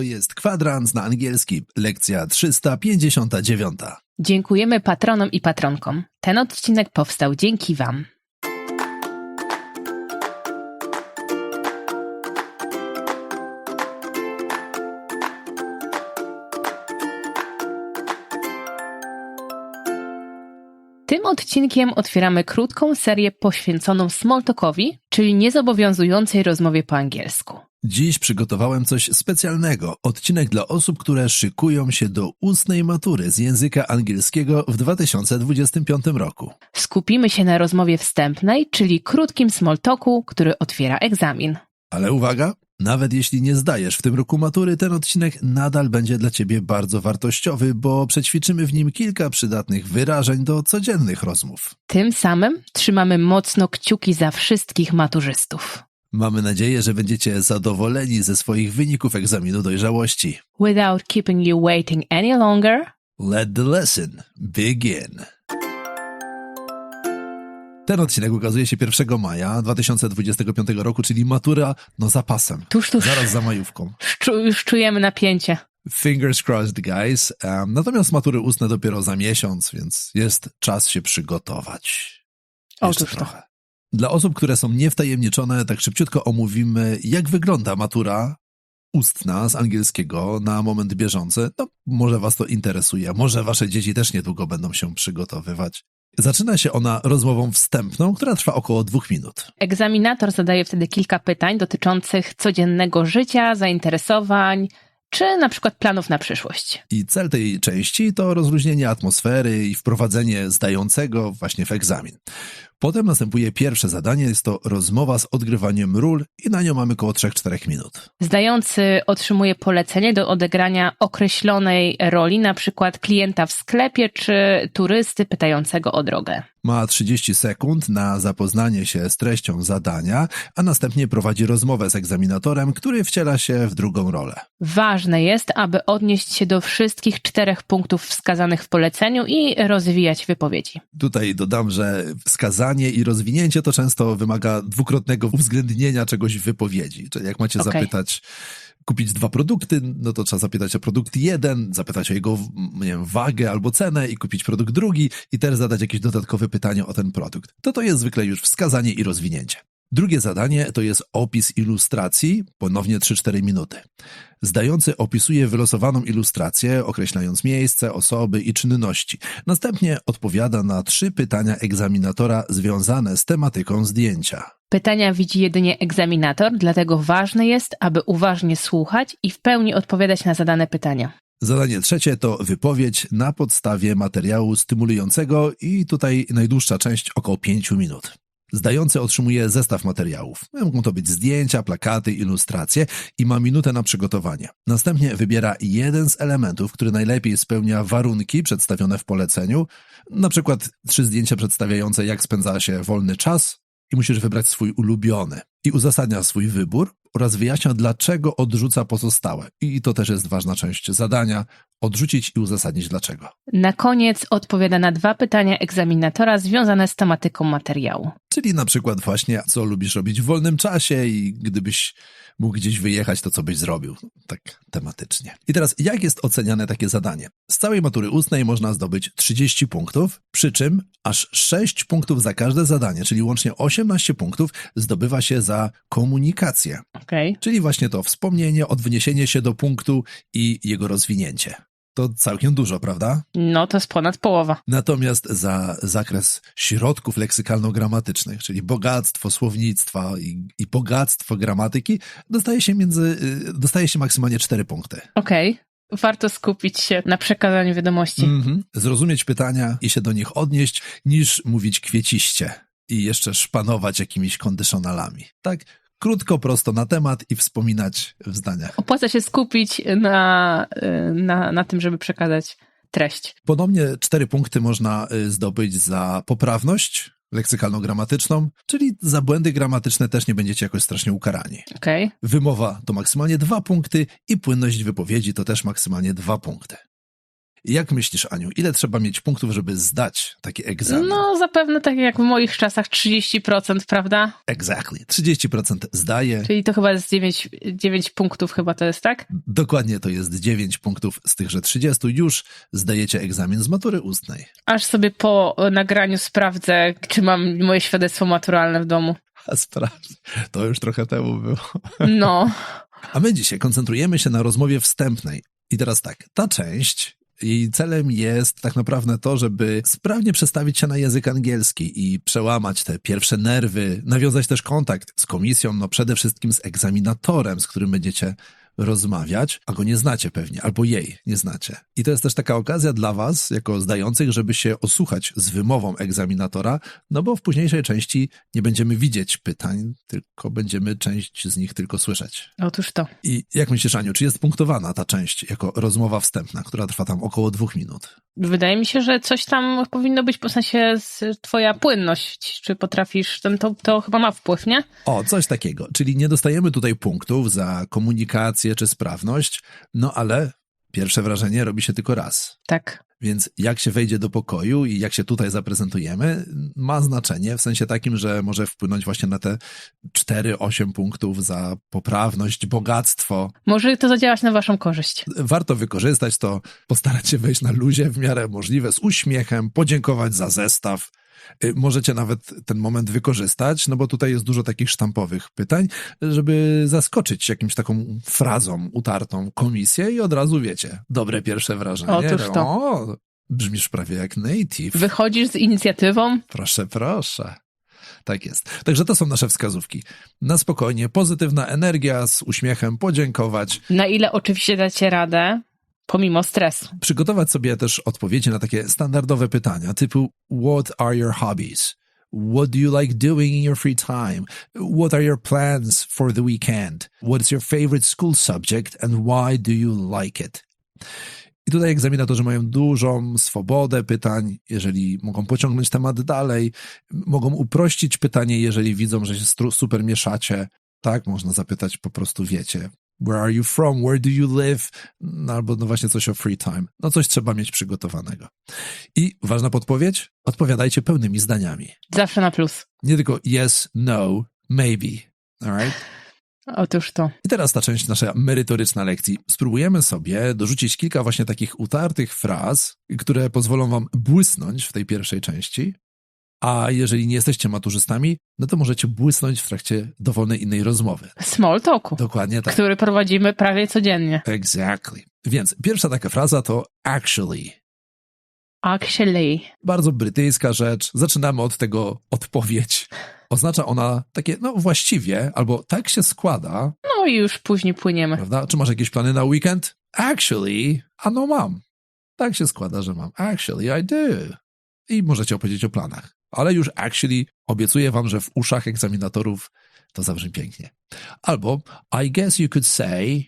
To jest kwadrans na angielski, lekcja 359. Dziękujemy patronom i patronkom. Ten odcinek powstał dzięki Wam. Odcinkiem otwieramy krótką serię poświęconą smalltalkowi, czyli niezobowiązującej rozmowie po angielsku. Dziś przygotowałem coś specjalnego. Odcinek dla osób, które szykują się do ustnej matury z języka angielskiego w 2025 roku. Skupimy się na rozmowie wstępnej, czyli krótkim smalltalku, który otwiera egzamin. Ale uwaga, nawet jeśli nie zdajesz w tym roku matury, ten odcinek nadal będzie dla Ciebie bardzo wartościowy, bo przećwiczymy w nim kilka przydatnych wyrażeń do codziennych rozmów. Tym samym trzymamy mocno kciuki za wszystkich maturzystów. Mamy nadzieję, że będziecie zadowoleni ze swoich wyników egzaminu dojrzałości. Without keeping you waiting any longer, Let the lesson begin. Ten odcinek ukazuje się 1 maja 2025 roku, czyli matura no zapasem. tuż, tuż, Zaraz za majówką. już czujemy napięcie. Fingers crossed, guys. Um, natomiast matury ustne dopiero za miesiąc, więc jest czas się przygotować. Jeszcze Otóż to. trochę. Dla osób, które są niewtajemniczone, tak szybciutko omówimy, jak wygląda matura ustna z angielskiego na moment bieżący. No, może was to interesuje, może wasze dzieci też niedługo będą się przygotowywać. Zaczyna się ona rozmową wstępną, która trwa około dwóch minut. Egzaminator zadaje wtedy kilka pytań dotyczących codziennego życia, zainteresowań, czy na przykład planów na przyszłość. I cel tej części to rozluźnienie atmosfery i wprowadzenie zdającego właśnie w egzamin. Potem następuje pierwsze zadanie, jest to rozmowa z odgrywaniem ról i na nią mamy około 3-4 minut. Zdający otrzymuje polecenie do odegrania określonej roli, na przykład klienta w sklepie czy turysty pytającego o drogę. Ma 30 sekund na zapoznanie się z treścią zadania, a następnie prowadzi rozmowę z egzaminatorem, który wciela się w drugą rolę. Ważne jest, aby odnieść się do wszystkich czterech punktów wskazanych w poleceniu i rozwijać wypowiedzi. Tutaj dodam, że wskazanie i rozwinięcie to często wymaga dwukrotnego uwzględnienia czegoś w wypowiedzi. Czyli jak macie Okej. zapytać, kupić dwa produkty, no to trzeba zapytać o produkt jeden, zapytać o jego nie wiem, wagę albo cenę i kupić produkt drugi i też zadać jakieś dodatkowe pytanie o ten produkt. To to jest zwykle już wskazanie i rozwinięcie. Drugie zadanie to jest opis ilustracji, ponownie 3-4 minuty. Zdający opisuje wylosowaną ilustrację, określając miejsce, osoby i czynności. Następnie odpowiada na trzy pytania egzaminatora związane z tematyką zdjęcia. Pytania widzi jedynie egzaminator, dlatego ważne jest, aby uważnie słuchać i w pełni odpowiadać na zadane pytania. Zadanie trzecie to wypowiedź na podstawie materiału stymulującego i tutaj najdłuższa część około 5 minut. Zdający otrzymuje zestaw materiałów. Mogą to być zdjęcia, plakaty, ilustracje i ma minutę na przygotowanie. Następnie wybiera jeden z elementów, który najlepiej spełnia warunki przedstawione w poleceniu, na przykład trzy zdjęcia przedstawiające jak spędza się wolny czas i musisz wybrać swój ulubiony. I uzasadnia swój wybór oraz wyjaśnia, dlaczego odrzuca pozostałe. I to też jest ważna część zadania, odrzucić i uzasadnić dlaczego. Na koniec odpowiada na dwa pytania egzaminatora związane z tematyką materiału. Czyli na przykład właśnie, co lubisz robić w wolnym czasie i gdybyś mógł gdzieś wyjechać, to co byś zrobił. Tak tematycznie. I teraz, jak jest oceniane takie zadanie? Z całej matury ustnej można zdobyć 30 punktów, przy czym aż 6 punktów za każde zadanie, czyli łącznie 18 punktów zdobywa się za komunikację. Okej. Czyli właśnie to wspomnienie, odwniesienie się do punktu i jego rozwinięcie. To całkiem dużo, prawda? No to jest ponad połowa. Natomiast za zakres środków leksykalno-gramatycznych, czyli bogactwo słownictwa i, i bogactwo gramatyki, dostaje się między, y, dostaje się maksymalnie 4 punkty. Okej. Warto skupić się na przekazaniu wiadomości. Mhm. Zrozumieć pytania i się do nich odnieść, niż mówić kwieciście i jeszcze szpanować jakimiś kondyszonalami. Tak? Krótko, prosto na temat i wspominać w zdaniach. Opłaca się skupić na, y, na, na tym, żeby przekazać treść. Podobnie cztery punkty można y, zdobyć za poprawność leksykalno-gramatyczną, czyli za błędy gramatyczne też nie będziecie jakoś strasznie ukarani. Okej. Wymowa to maksymalnie dwa punkty i płynność wypowiedzi to też maksymalnie dwa punkty. Jak myślisz, Aniu, ile trzeba mieć punktów, żeby zdać taki egzamin? No, zapewne tak jak w moich czasach 30%, prawda? Exactly. 30% zdaje. Czyli to chyba jest 9, 9 punktów chyba to jest, tak? Dokładnie to jest 9 punktów z tychże 30. Już zdajecie egzamin z matury ustnej. Aż sobie po nagraniu sprawdzę, czy mam moje świadectwo maturalne w domu. A sprawdź, to już trochę temu było. No. A my dzisiaj koncentrujemy się na rozmowie wstępnej. I teraz tak, ta część, jej celem jest tak naprawdę to, żeby sprawnie przestawić się na język angielski i przełamać te pierwsze nerwy, nawiązać też kontakt z komisją, no przede wszystkim z egzaminatorem, z którym będziecie rozmawiać, a go nie znacie pewnie, albo jej nie znacie. I to jest też taka okazja dla was, jako zdających, żeby się osłuchać z wymową egzaminatora, no bo w późniejszej części nie będziemy widzieć pytań, tylko będziemy część z nich tylko słyszeć. Otóż to. I jak myślisz, Aniu, czy jest punktowana ta część jako rozmowa wstępna, która trwa tam około dwóch minut? Wydaje mi się, że coś tam powinno być, w sensie z- twoja płynność, czy potrafisz, ten, to, to chyba ma wpływ, nie? O, coś takiego. Czyli nie dostajemy tutaj punktów za komunikację czy sprawność, no ale pierwsze wrażenie robi się tylko raz. Tak. Więc jak się wejdzie do pokoju i jak się tutaj zaprezentujemy, ma znaczenie w sensie takim, że może wpłynąć właśnie na te 4-8 punktów za poprawność, bogactwo. Może to zadziałać na waszą korzyść. Warto wykorzystać to, postarać się wejść na luzie w miarę możliwe, z uśmiechem, podziękować za zestaw. Y, Możecie nawet ten moment wykorzystać, no bo tutaj jest dużo takich sztampowych pytań, żeby zaskoczyć jakimś taką frazą utartą komisję i od razu wiecie, dobre pierwsze wrażenie. Otóż to. O, brzmisz prawie jak native. Wychodzisz z inicjatywą, Proszę, proszę. Tak jest. Także to są nasze wskazówki. Na spokojnie, pozytywna energia, z uśmiechem podziękować, na ile oczywiście dacie radę, pomimo stresu. przygotować sobie też odpowiedzi na takie standardowe pytania typu What are your hobbies? What do you like doing in your free time? What are your plans for the weekend? What is your favorite school subject and why do you like it? I tutaj egzaminatorzy mają dużą swobodę pytań, jeżeli mogą pociągnąć temat dalej, mogą uprościć pytanie, jeżeli widzą, że się super mieszacie. Tak, można zapytać po prostu, wiecie, where are you from, where do you live, no, albo no właśnie coś o free time. No coś trzeba mieć przygotowanego. I ważna podpowiedź, odpowiadajcie pełnymi zdaniami. Zawsze na plus. Nie tylko yes, no, maybe. Alright? Otóż to. I teraz ta część nasza merytoryczna lekcji. Spróbujemy sobie dorzucić kilka właśnie takich utartych fraz, które pozwolą wam błysnąć w tej pierwszej części. A jeżeli nie jesteście maturzystami, no to możecie błysnąć w trakcie dowolnej innej rozmowy. Small talku, Dokładnie tak. który prowadzimy prawie codziennie. Exactly. Więc pierwsza taka fraza to actually. Actually. Bardzo brytyjska rzecz. Zaczynamy od tego odpowiedź. Oznacza ona takie, no właściwie, albo tak się składa, No i już później płyniemy. prawda? Czy masz jakieś plany na weekend? Actually, a no mam. Tak się składa, że mam. Actually, I do. I możecie opowiedzieć o planach. Ale już actually obiecuję wam, że w uszach egzaminatorów to zabrzmi pięknie. Albo I guess you could say,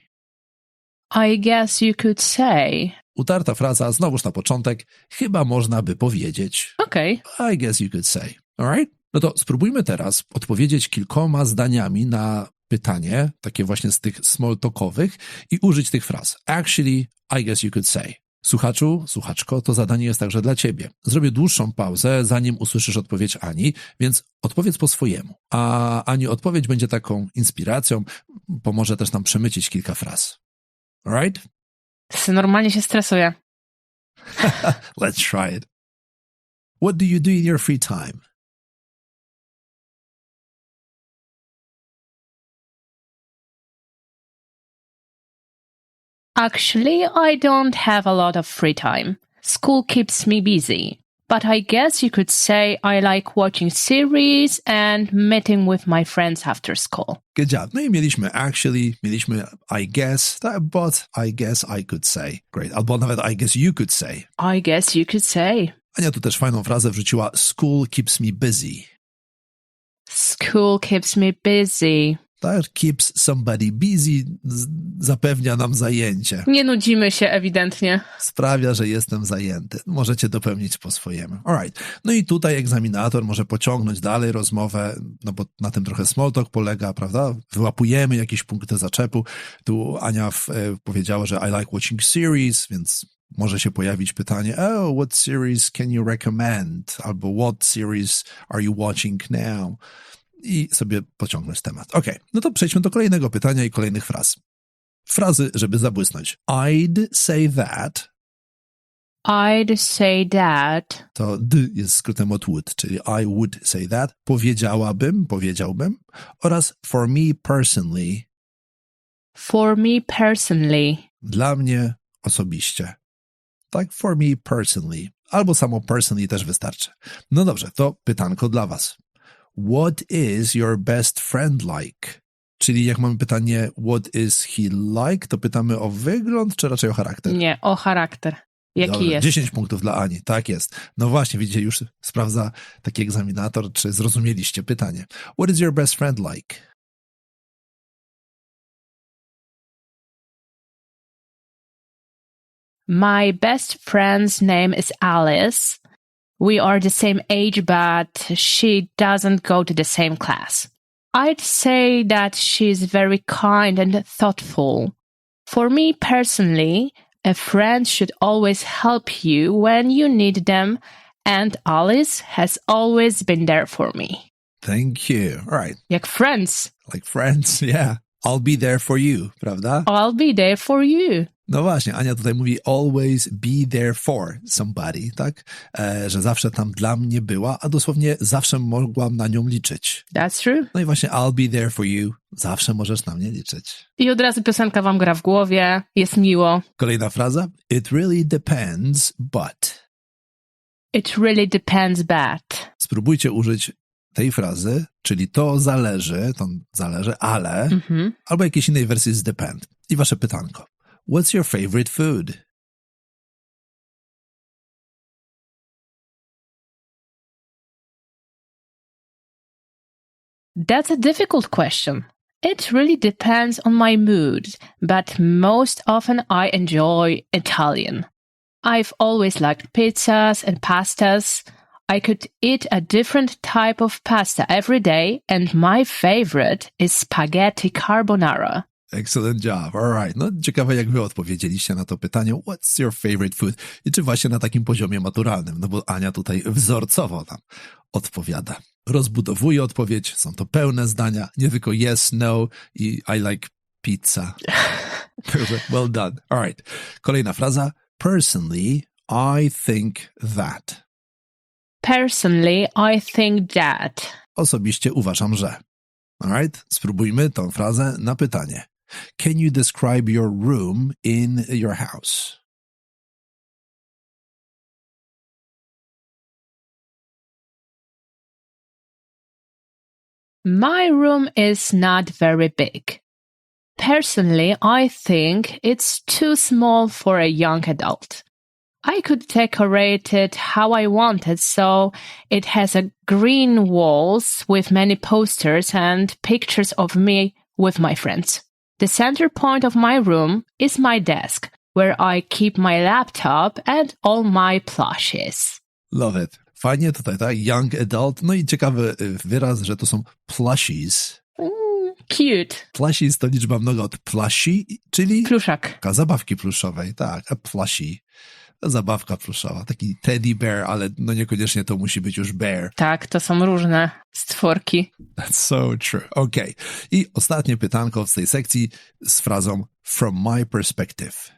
I guess you could say. utarta fraza, znowuż na początek, chyba można by powiedzieć. Okej. I guess you could say. Alright? No to spróbujmy teraz odpowiedzieć kilkoma zdaniami na pytanie, takie właśnie z tych small talkowych i użyć tych fraz. Actually, I guess you could say. Słuchaczu, słuchaczko, to zadanie jest także dla ciebie. Zrobię dłuższą pauzę, zanim usłyszysz odpowiedź Ani, więc odpowiedz po swojemu. A Ani odpowiedź będzie taką inspiracją, pomoże też nam przemycić kilka fraz. Alright? Normalnie się stresuję. Let's try it. What do you do in your free time? Actually, I don't have a lot of free time. School keeps me busy. But I guess you could say I like watching series and meeting with my friends after school. Good job. No i mieliśmy actually, mieliśmy I guess, but I guess I could say. Great. Albo nawet I guess you could say. I guess you could say. Ania tu też fajną frazę wrzuciła school keeps me busy. School keeps me busy. Tak, keeps somebody busy zapewnia nam zajęcie. Nie nudzimy się ewidentnie. Sprawia, że jestem zajęty. Możecie dopełnić po swojemu. Alright. No i tutaj egzaminator może pociągnąć dalej rozmowę, no bo na tym trochę small talk polega, prawda? Wyłapujemy jakieś punkty zaczepu. Tu Ania w, e, powiedziała, że I like watching series, więc może się pojawić pytanie, oh, what series can you recommend? Albo what series are you watching now? I sobie pociągnąć temat. Ok, no to przejdźmy do kolejnego pytania i kolejnych fraz. Frazy, żeby zabłysnąć. I'd say that. I'd say that. To d jest skrótem od would, czyli I would say that. Powiedziałabym, powiedziałbym. Oraz for me personally. For me personally. Dla mnie osobiście. Tak, for me personally. Albo samo personally też wystarczy. No dobrze, to pytanko dla was. What is your best friend like? Czyli jak mamy pytanie what is he like, to pytamy o wygląd, czy raczej o charakter? Nie, o charakter. Jaki jest? 10 punktów dla Ani, tak jest. No właśnie, widzicie, już sprawdza taki egzaminator, czy zrozumieliście pytanie. What is your best friend like? My best friend's name is Alice. We are the same age, but she doesn't go to the same class. I'd say that she's very kind and thoughtful. For me personally, a friend should always help you when you need them, and Alice has always been there for me. Thank you. All right. Like friends, Like friends, yeah. I'll be there for you, prawda? I'll be there for you. No właśnie, Ania tutaj mówi always be there for somebody, tak? E, że zawsze tam dla mnie była, a dosłownie zawsze mogłam na nią liczyć. That's true. No i właśnie I'll be there for you. Zawsze możesz na mnie liczyć. I od razu piosenka wam gra w głowie, jest miło. Kolejna fraza. It really depends, but. It really depends, but. Spróbujcie użyć tej frazy, czyli to zależy, to zależy, ale, Mhm. albo jakiejś innej wersji z depend. I wasze pytanko. What's your favorite food? That's a difficult question. It really depends on my mood, but most often I enjoy Italian. I've always liked pizzas and pastas. I could eat a different type of pasta every day, and my favorite is spaghetti carbonara. Excellent job. All right. No ciekawe, jak wy odpowiedzieliście na to pytanie. What's your favorite food? I czy właśnie na takim poziomie maturalnym? No bo Ania tutaj wzorcowo nam odpowiada. Rozbudowuje odpowiedź. Są to pełne zdania, nie tylko yes, no i I like pizza. Well done. All right. Kolejna fraza. Personally, I think that. Personally, I think that. Osobiście uważam, że. All right. Spróbujmy tą frazę na pytanie. Can you describe your room in your house? My room is not very big. Personally, I think it's too small for a young adult. I could decorate it how I wanted, so it has a green walls with many posters and pictures of me with my friends. The center point of my room is my desk, where I keep my laptop and all my plushes. Love it. Fajnie tutaj, tak? Young adult. No i ciekawy y, wyraz, że to są plushies. Mm, cute. Plushies to liczba mnoga od plushie, czyli Pluszak. zabawki pluszowej. Tak, a plushie. Zabawka pluszowa. Taki teddy bear, ale no niekoniecznie to musi być już bear. Tak, to są różne stworki. That's so true. Okay. I ostatnie pytanko z tej sekcji z frazą from my perspective.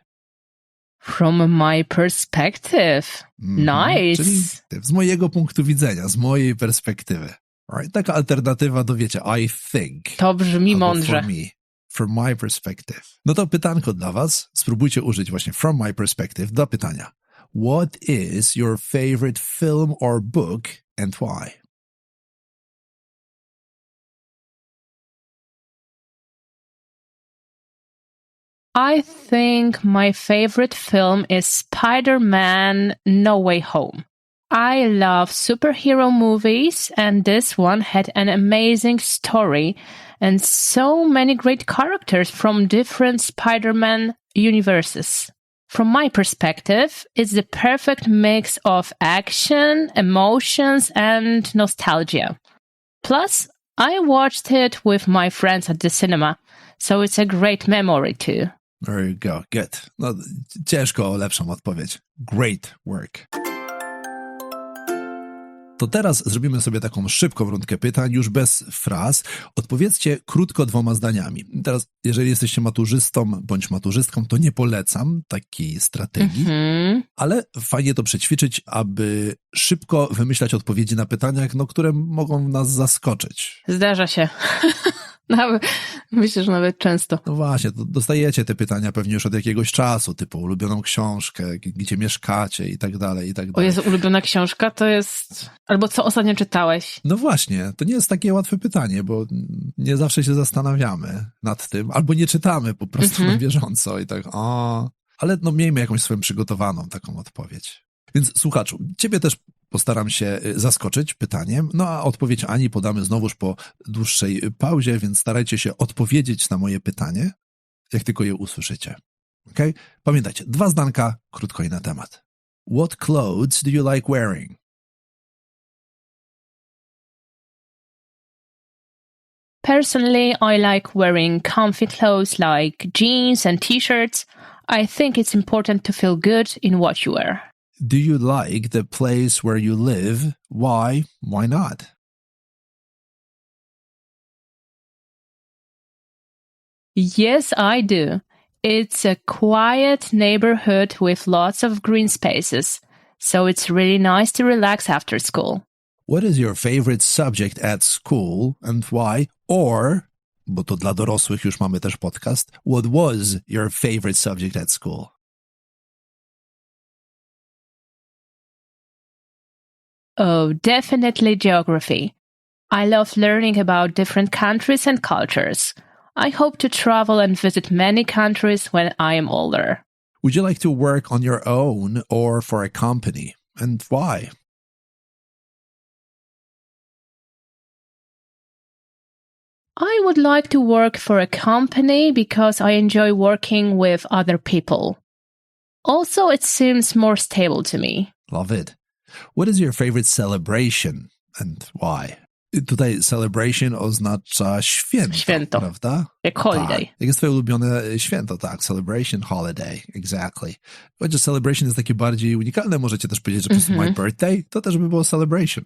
From my perspective. Mhm. Nice. Czyli z mojego punktu widzenia, z mojej perspektywy. Alright? Taka alternatywa do, wiecie, I think. To brzmi mądrze. For me. From my perspective. No to pytanko dla was. Spróbujcie użyć właśnie from my perspective do pytania. What is your favorite film or book and why? I think my favorite film is Spider Man No Way Home. I love superhero movies, and this one had an amazing story and so many great characters from different Spider Man universes. From my perspective, it's the perfect mix of action, emotions, and nostalgia. Plus, I watched it with my friends at the cinema, so it's a great memory too. There you go. Good. No, ciężko lepszą odpowiedź. Great work. To teraz zrobimy sobie taką szybką rundkę pytań, już bez fraz. Odpowiedzcie krótko dwoma zdaniami. Teraz, jeżeli jesteście maturzystą bądź maturzystką, to nie polecam takiej strategii, Mhm. ale fajnie to przećwiczyć, aby szybko wymyślać odpowiedzi na pytania, no, które mogą nas zaskoczyć. Zdarza się. Nawet, myślę, że nawet często. No właśnie, dostajecie te pytania pewnie już od jakiegoś czasu, typu ulubioną książkę, gdzie mieszkacie i tak dalej, i tak O dalej. Jezu, ulubiona książka to jest... Albo co ostatnio czytałeś? No właśnie, to nie jest takie łatwe pytanie, bo nie zawsze się zastanawiamy nad tym, albo nie czytamy po prostu Mhm. na bieżąco i tak, o, ale no miejmy jakąś swoją przygotowaną taką odpowiedź. Więc słuchaczu, ciebie też postaram się y, zaskoczyć pytaniem, no a odpowiedź Ani podamy znowuż po dłuższej pauzie, więc starajcie się odpowiedzieć na moje pytanie, jak tylko je usłyszycie. Ok? Pamiętajcie, dwa zdanka, krótko i na temat. What clothes do you like wearing? Personally, I like wearing comfy clothes like jeans and t-shirts. I think it's important to feel good in what you wear. Do you like the place where you live? Why? Why not? Yes, I do. It's a quiet neighborhood with lots of green spaces, so it's really nice to relax after school. What is your favorite subject at school and why? Or, bo to dla dorosłych już mamy też podcast, what was your favorite subject at school? Oh, definitely geography. I love learning about different countries and cultures. I hope to travel and visit many countries when I am older. Would you like to work on your own or for a company? And why? I would like to work for a company because I enjoy working with other people. Also, it seems more stable to me. Love it. What is your favorite celebration and why? Tutaj celebration oznacza święto, Święto. prawda? Jak holiday. Tak. Jak jest twoje ulubione święto, tak. Celebration, holiday, exactly. Chociaż celebration jest takie bardziej unikalne, możecie też powiedzieć, że po prostu Mhm. my birthday, to też by było celebration.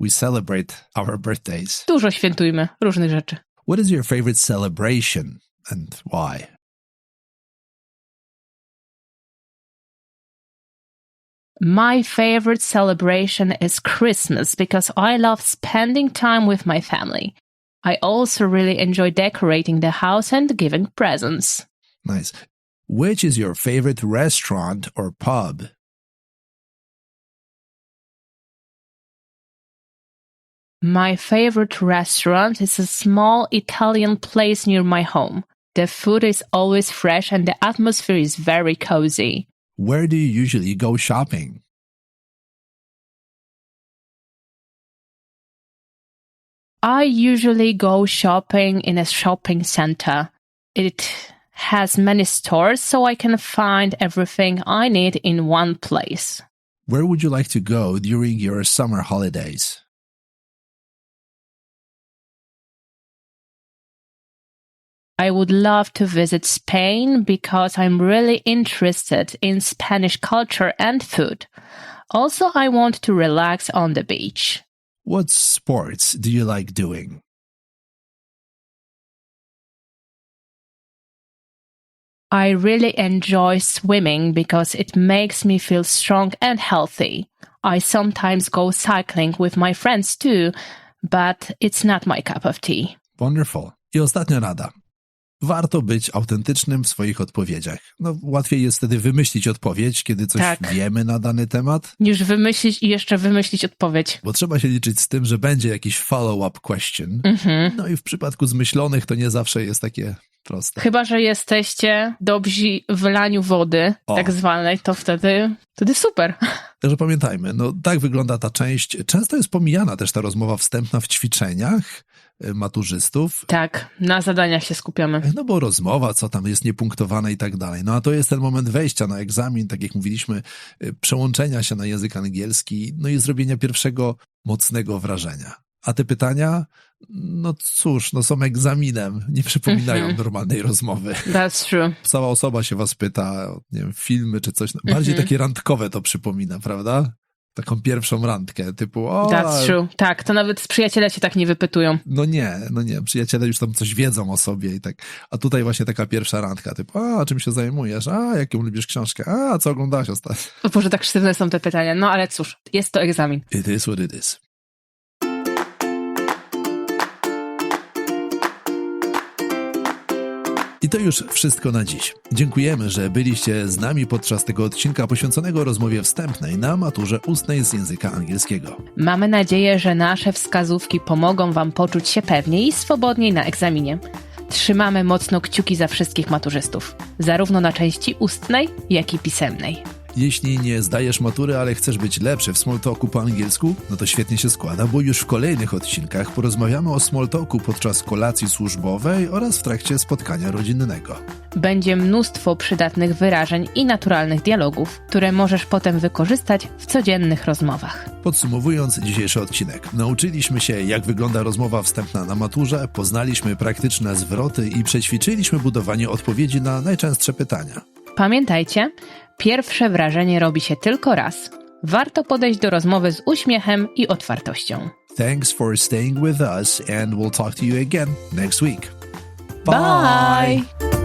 We celebrate our birthdays. Dużo świętujmy różnych rzeczy. What is your favorite celebration and why? My favorite celebration is Christmas because I love spending time with my family. I also really enjoy decorating the house and giving presents. Nice. Which is your favorite restaurant or pub? My favorite restaurant is a small Italian place near my home. The food is always fresh and the atmosphere is very cozy. Where do you usually go shopping? I usually go shopping in a shopping center. It has many stores so I can find everything I need in one place. Where would you like to go during your summer holidays? I would love to visit Spain because I'm really interested in Spanish culture and food. Also, I want to relax on the beach. What sports do you like doing? I really enjoy swimming because it makes me feel strong and healthy. I sometimes go cycling with my friends too, but it's not my cup of tea. Wonderful. I ostatnia rada. Warto być autentycznym w swoich odpowiedziach. No, łatwiej jest wtedy wymyślić odpowiedź, kiedy coś Tak. wiemy na dany temat, Już wymyślić i jeszcze wymyślić odpowiedź. bo trzeba się liczyć z tym, że będzie jakiś follow-up question. Mhm. No i w przypadku zmyślonych to nie zawsze jest takie proste. Chyba, że jesteście dobrzy w laniu wody, O. tak zwanej, to wtedy, wtedy super. Także pamiętajmy, no tak wygląda ta część. Często jest pomijana też ta rozmowa wstępna w ćwiczeniach maturzystów, Tak, na zadaniach się skupiamy. no bo rozmowa, co tam jest niepunktowane i tak dalej. No a to jest ten moment wejścia na egzamin, tak jak mówiliśmy, y, przełączenia się na język angielski, no i zrobienia pierwszego mocnego wrażenia. A te pytania, no cóż, no są egzaminem, nie przypominają Mhm. normalnej rozmowy. That's true. Cała osoba się was pyta, nie wiem, filmy czy coś. Bardziej Mhm. takie randkowe to przypomina, prawda? Taką pierwszą randkę, typu, o, That's true. Tak, to nawet przyjaciele się tak nie wypytują. no nie, no nie, przyjaciele już tam coś wiedzą o sobie i tak. A tutaj właśnie taka pierwsza randka, typu, a czym się zajmujesz? A jaką lubisz książkę? A co oglądałaś ostatnio? O Boże, tak sztywne są te pytania. No ale cóż, jest to egzamin. It is what it is. I to już wszystko na dziś. Dziękujemy, że byliście z nami podczas tego odcinka poświęconego rozmowie wstępnej na maturze ustnej z języka angielskiego. Mamy nadzieję, że nasze wskazówki pomogą Wam poczuć się pewniej i swobodniej na egzaminie. Trzymamy mocno kciuki za wszystkich maturzystów, zarówno na części ustnej, jak i pisemnej. Jeśli nie zdajesz matury, ale chcesz być lepszy w smalltalku po angielsku, no to świetnie się składa, bo już w kolejnych odcinkach porozmawiamy o smalltalku podczas kolacji służbowej oraz w trakcie spotkania rodzinnego. Będzie mnóstwo przydatnych wyrażeń i naturalnych dialogów, które możesz potem wykorzystać w codziennych rozmowach. Podsumowując dzisiejszy odcinek, nauczyliśmy się, jak wygląda rozmowa wstępna na maturze, poznaliśmy praktyczne zwroty i przećwiczyliśmy budowanie odpowiedzi na najczęstsze pytania. Pamiętajcie, pierwsze wrażenie robi się tylko raz. Warto podejść do rozmowy z uśmiechem i otwartością. Thanks for staying with us, and we'll talk to you again next week. Bye.